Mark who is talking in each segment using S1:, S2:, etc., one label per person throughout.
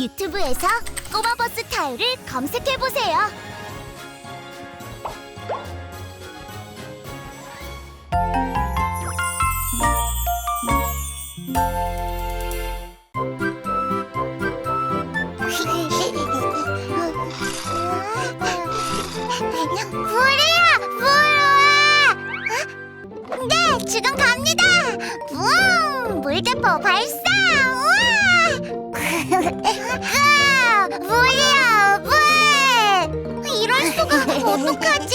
S1: 유튜브에서 꼬마버스 타요를 검색해보세요. 부르야! 부르와! 네, 지금 갑니다! 붕! 물대포 발사! 으아! 물이야, 물! 이럴 수가 어떡하지?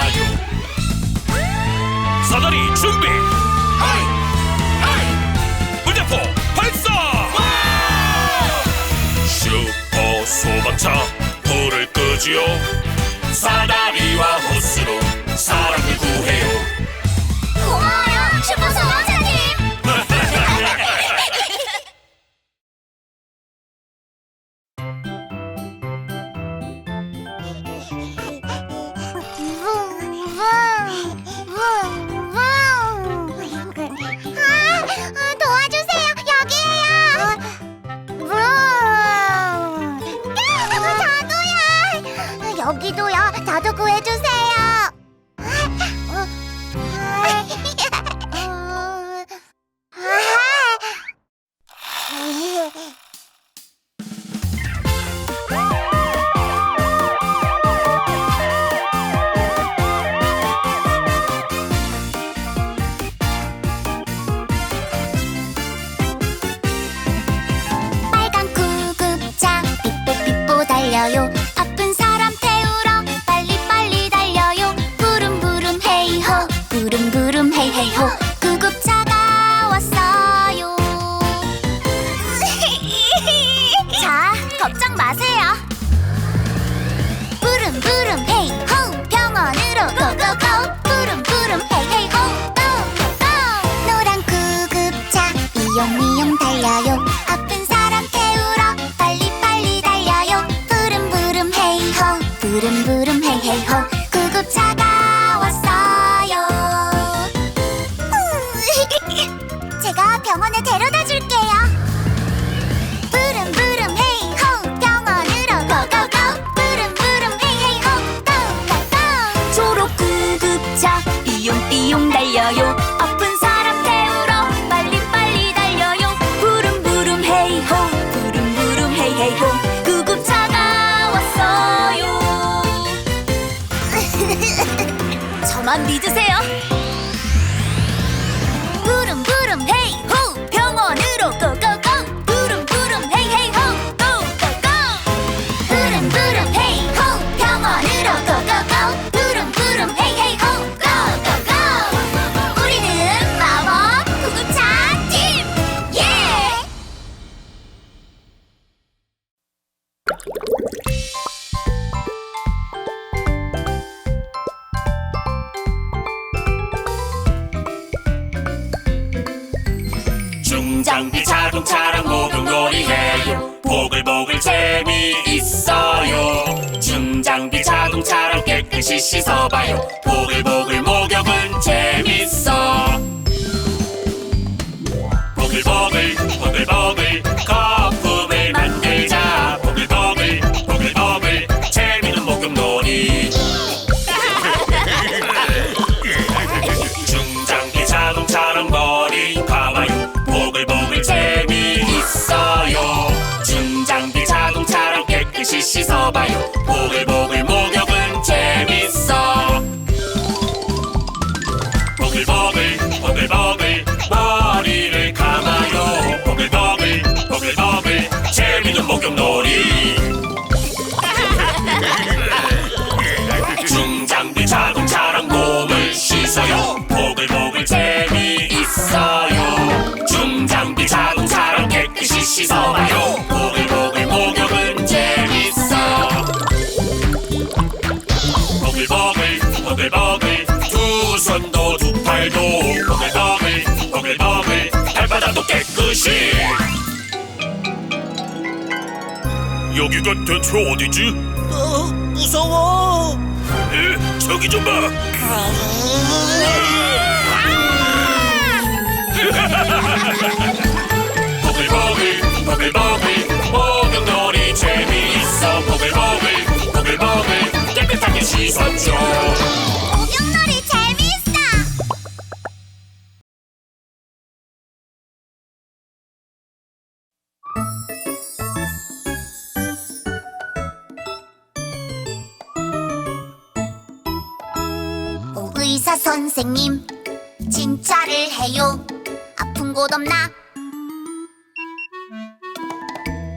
S2: 준비. 하이! 하이! 물대포 발사! 슈퍼 소방차 불을 끄지요. 사다리와 호스로 사람을 구 だよ。പൂരം പൂരം 반드시 씻어봐요 보글보글 목욕은 재밌어
S1: 목욕놀이. 중장비 자동차랑 몸을 씻어요. 보글보글 재미있어요. 중장비 자동차랑 깨끗이 씻어봐요. 보글보글 목욕은 재밌어 보글보글 보글보글 두 손도 두 팔도. 보글보글 보글보글 발바닥도 깨끗이 여기가 대체 어디지?
S3: 어, 무서워.
S1: 에, 저기 좀 봐. 보글보글 보글보글 목욕놀이 재미있어 보글보글 보글보글 깨끗하게 씻었죠
S2: 의사 선생님 진짜를 해요. 아픈 곳 없나?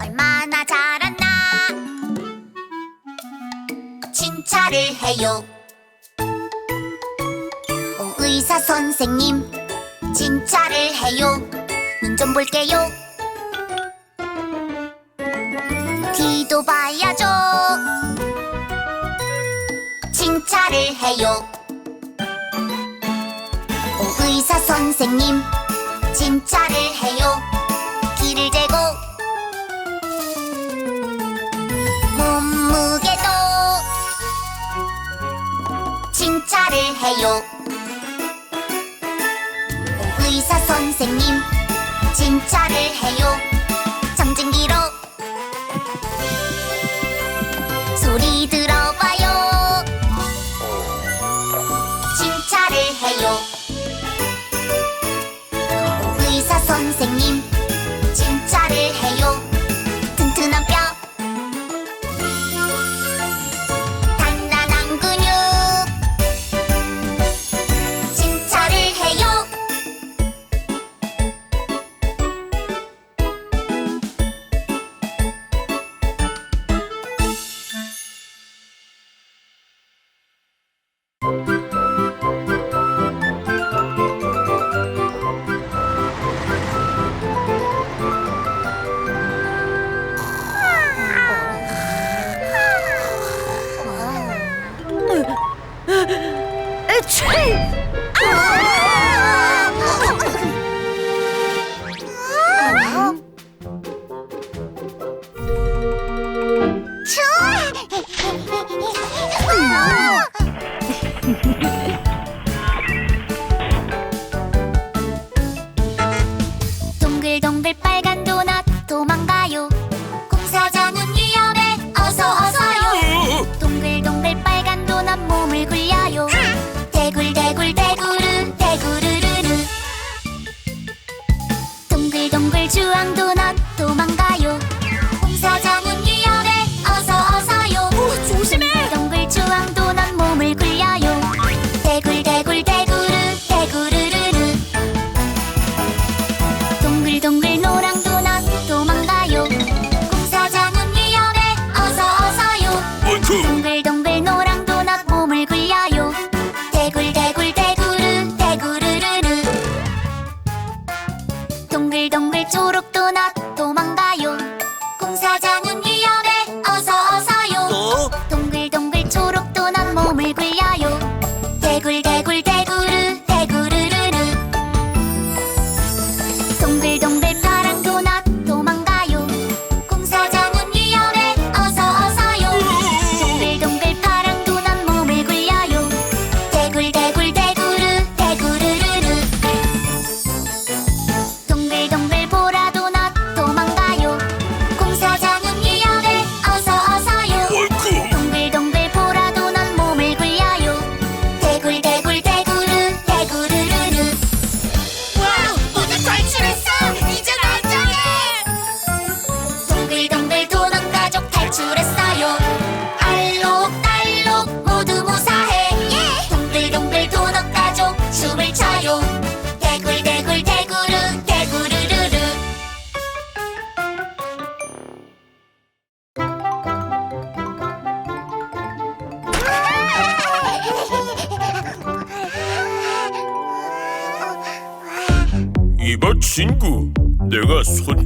S2: 얼마나 잘았나? 진짜를 해요. 오 의사 선생님 진짜를 해요. 눈 좀 볼게요. 귀도 봐야죠. 진짜를 해요. 오 의사 선생님 진짜를 해요. 귀를 대고. 몸무게도 진짜를 해요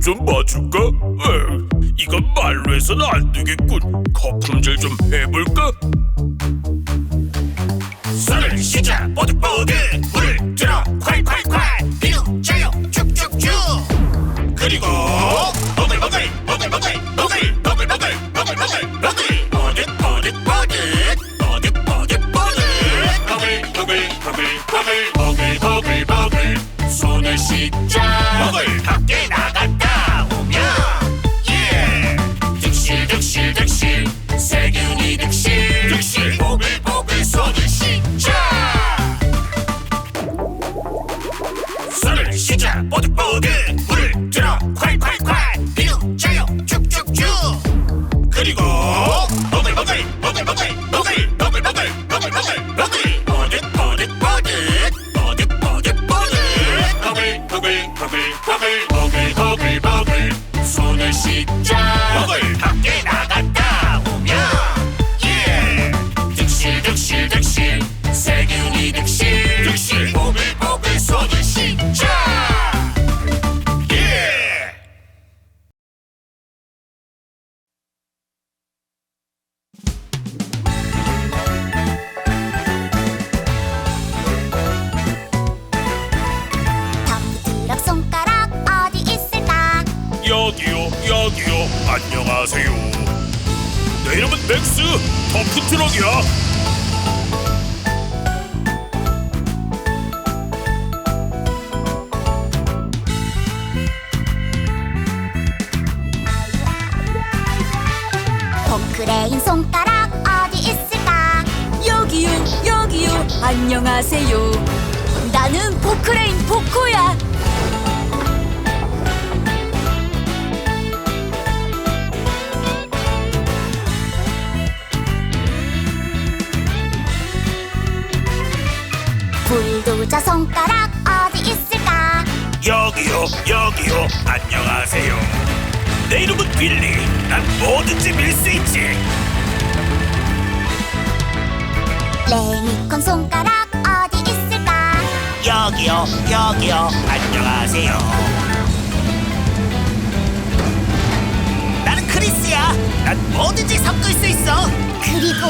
S1: 좀 봐줄까? 에, 이건 말로 해서는 안 되겠군. 거품질 좀 해볼까? 손을 시작! 뽀득뽀득! 물을 들어! 콸콸콸! 비누 자요 쭉쭉쭉! 그리고 버글버글 버글버글 버글 버글버글 버글버글 버글! 뽀득 뽀득 뽀득! 뽀득 뽀득 뽀득! 버글 버글 버글 버글 버글 버글 버글! 손을 씻 안녕하세요. 내 이름은 맥스 덤프트럭이야.
S2: 포크레인 손가락 어디 있을까?
S4: 여기요 여기요. 안녕하세요. 나는 포크레인 포코야
S1: 여기요 여기요. 안녕하세요. 내 이름은 빌리. 난 뭐든지 밀 수 있지.
S2: 레미콘 손가락 어디 있을까?
S3: 여기요 여기요. 안녕하세요. 나는 크리스야. 난 뭐든지 섞을 수 있어.
S2: 그리고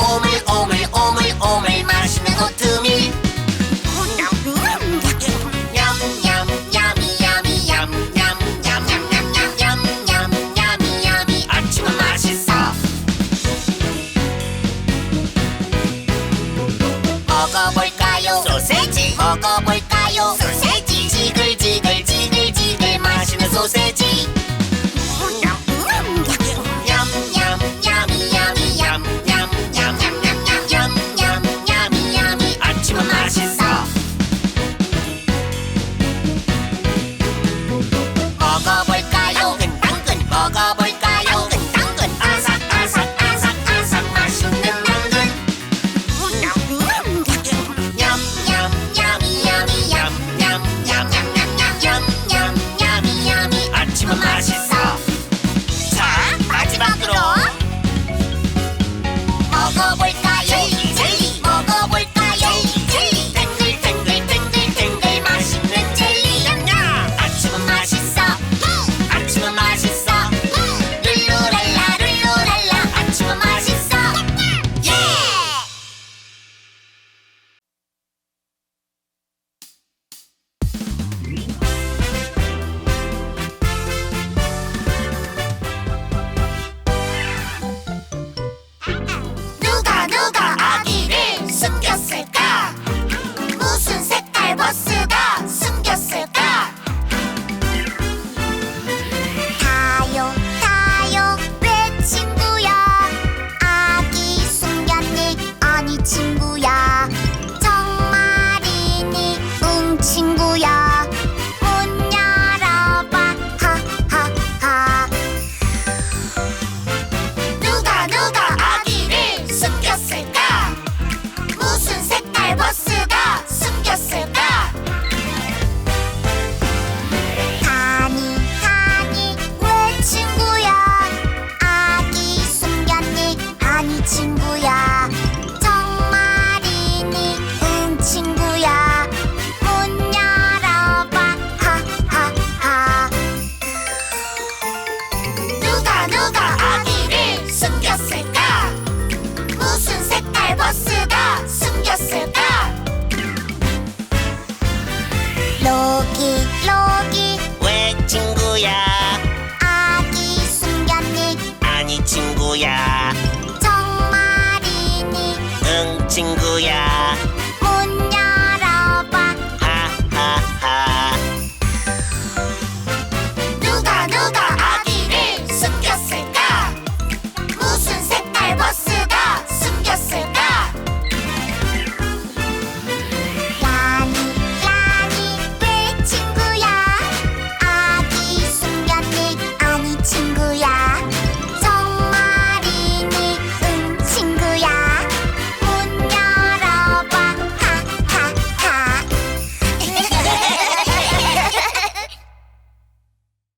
S2: 오